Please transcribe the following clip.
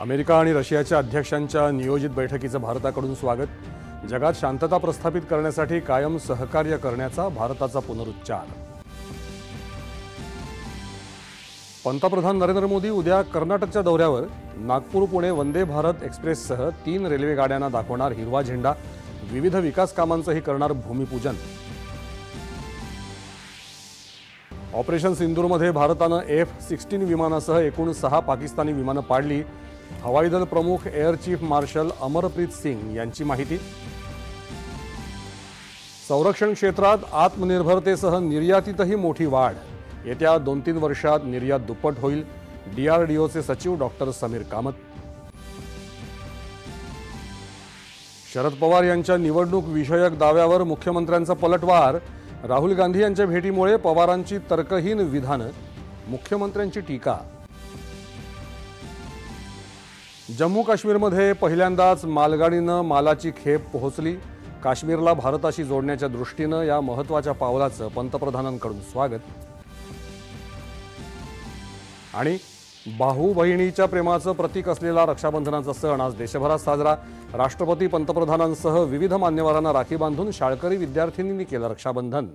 America आणि रशियाच्या अध्यक्षांच्या नियोजित बैठकीचं भारताकडून स्वागत. जगात शांतता प्रस्थापित करण्यासाठी कायम सहकार्य करण्याचा भारताचा पुनरुच्चार. पंतप्रधान नरेंद्र मोदी उद्या कर्नाटकच्या दौऱ्यावर. नागपूर पुणे वंदे भारत एक्सप्रेससह तीन रेल्वे गाड्यांना दाखवणार हिरवा झेंडा. विविध विकास कामांचंही करणार भूमिपूजन. ऑपरेशन सिंदूरमध्ये भारतानं एफ सिक्स्टीन विमानासह एकूण सहा पाकिस्तानी विमानं पाडली. हवाई दल प्रमुख air chief marshal Amarpreet Singh यांची माहिती. संरक्षण क्षेत्रात आत्मनिर्भरतेसह निर्यातीतही मोठी वाढ. येत्या दोन तीन वर्षात निर्यात दुप्पट होईल डीआरडीओचे सचिव डॉक्टर समीर कामत. शरद पवार यांच्या निवडणूक विषयक दाव्यावर मुख्यमंत्र्यांचा पलटवार. राहुल गांधी यांच्या भेटीमुळे पवारांची तर्कहीन विधानं. मुख्यमंत्र्यांची टीका. जम्मू काश्मीरमध्ये पहिल्यांदाच मालगाडीनं मालाची खेप पोहोचली. काश्मीरला भारताशी जोडण्याच्या दृष्टीनं या महत्त्वाच्या पावलाचं पंतप्रधानांकडून स्वागत. आणि भाऊ बहिणीच्या प्रेमाचं प्रतीक असलेला रक्षाबंधनाचा सण आज देशभरात साजरा. राष्ट्रपती पंतप्रधानांसह विविध मान्यवरांना राखी बांधून शाळकरी विद्यार्थिनींनी केलं रक्षाबंधन.